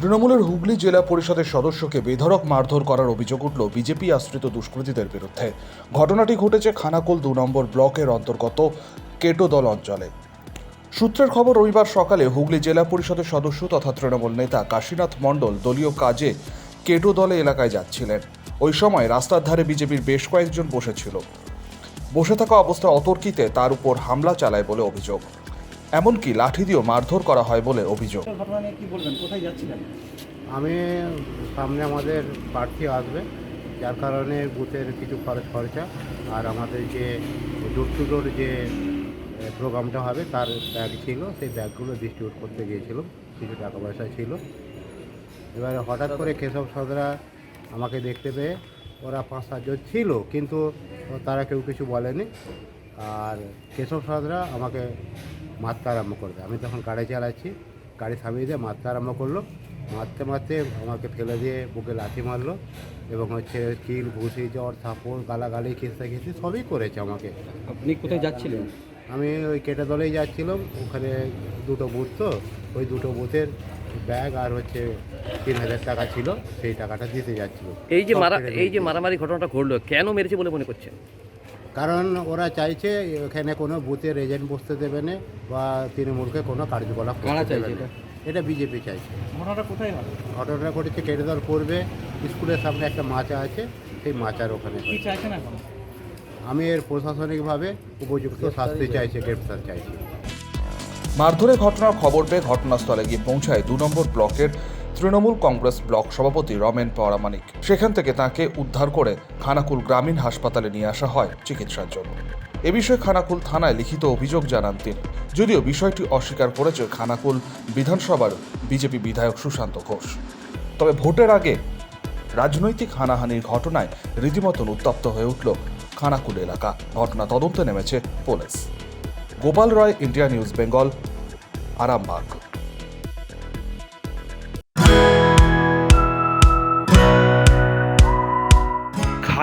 তৃণমূলের হুগলি জেলা পরিষদের সদস্যকে বেধড়ক মারধর করার অভিযোগ উঠল বিজেপি আশ্রিত দুষ্কৃতীদের বিরুদ্ধে। ঘটনাটি ঘটেছে খানাকুল দু নম্বর ব্লকের অন্তর্গত কেটোদল অঞ্চলে। সূত্রের খবর, রবিবার সকালে হুগলি জেলা পরিষদের সদস্য তথা তৃণমূল নেতা কাশীনাথ মণ্ডল দলীয় কাজে কেটো দলে এলাকায় যাচ্ছিলেন। ওই সময় রাস্তার ধারে বিজেপির বেশ কয়েকজন বসেছিল। বসে থাকা অবস্থায় অতর্কিতে তার উপর হামলা চালায় বলে অভিযোগ। এমনকি লাঠি দিয়েও মারধর করা হয় বলে অভিযোগ। ঘটনা নিয়ে কি বলবেন? কোথায় যাচ্ছিলেন? আমি সামনে আমাদের প্রার্থী আসবে যার কারণে বুথের কিছু খরচ খরচা আর আমাদের যে ডোর টু ডোর যে প্রোগ্রামটা হবে তার ব্যাগ ছিল সেই ব্যাগগুলো ডিস্ট্রিবিউট করতে গিয়েছিল কিছু টাকা পয়সা ছিল। এবারে হঠাৎ করে কেশব সদরা আমাকে দেখতে পেয়ে ওরা পাঁচ সাতজন ছিল কিন্তু তারা কেউ কিছু বলেনি। আর কেশব সদরা আমাকে মারতে আরম্ভ করবে আমি তখন গাড়ি চালাচ্ছি গাড়ি থামিয়ে দিয়ে মারতে আরম্ভ করল। মারতে মারতে আমাকে ফেলে দিয়ে বুকে লাথি মারলো এবং হচ্ছে কিল ঘুষি জ্বর থাপড় গালাগালি খিস্তা খিস্তি সবই করেছে আমাকে। আপনি কোথায় যাচ্ছিলেন? আমি ওই কেটে দলেই যাচ্ছিলাম। ওখানে দুটো বুথ তো ওই দুটো বুথের ব্যাগ আর হচ্ছে তিন হাজার টাকা ছিল সেই টাকাটা দিতে যাচ্ছিল। এই যে মারা এই যে মারামারি ঘটনাটা ঘটলো কেন মেরেছে বলে মনে করছেন? কারণ ওরা চাইছে এখানে কোনো বুথের এজেন্ট বসতে দেবে না বা তৃণমূলকে কোনো কার্যকলাপ কারা করতে চাইছে না। এটা? বিজেপি চাইছে। ঘটনাটা কোথায় হয়? ঘটনা ঘটেছে কেটেদল করবে। স্কুলের সামনে একটা মাচা আছে সেই মাচার ওখানে কি চাইছেন এখন? আমি এর প্রশাসনিকভাবে উপযুক্ত শাস্তি চাইছি গ্রেপ্তার চাইছি। মারধরের ঘটনার খবর পেয়ে ঘটনাস্থলে গিয়ে পৌঁছায় দু নম্বর ব্লকের তৃণমূল কংগ্রেস ব্লক সভাপতি রমেন পরামানিক সেখান থেকে তাকে উদ্ধার করে খানাকুল গ্রামীণ হাসপাতালে নিয়ে আসা হয় চিকিৎসার জন্য। এ বিষয়ে খানাকুল থানায় লিখিত অভিযোগ জানান তিনি। যদিও বিষয়টি অস্বীকার করেছে খানাকুল বিধানসভার বিজেপি বিধায়ক সুশান্ত ঘোষ। তবে ভোটের আগে রাজনৈতিক হানাহানির ঘটনায় রীতিমতন উত্তপ্ত হয়ে উঠল খানাকুল এলাকা। ঘটনা তদন্তে নেমেছে police. Gopal Roy, India news, Bengal, Arambagh.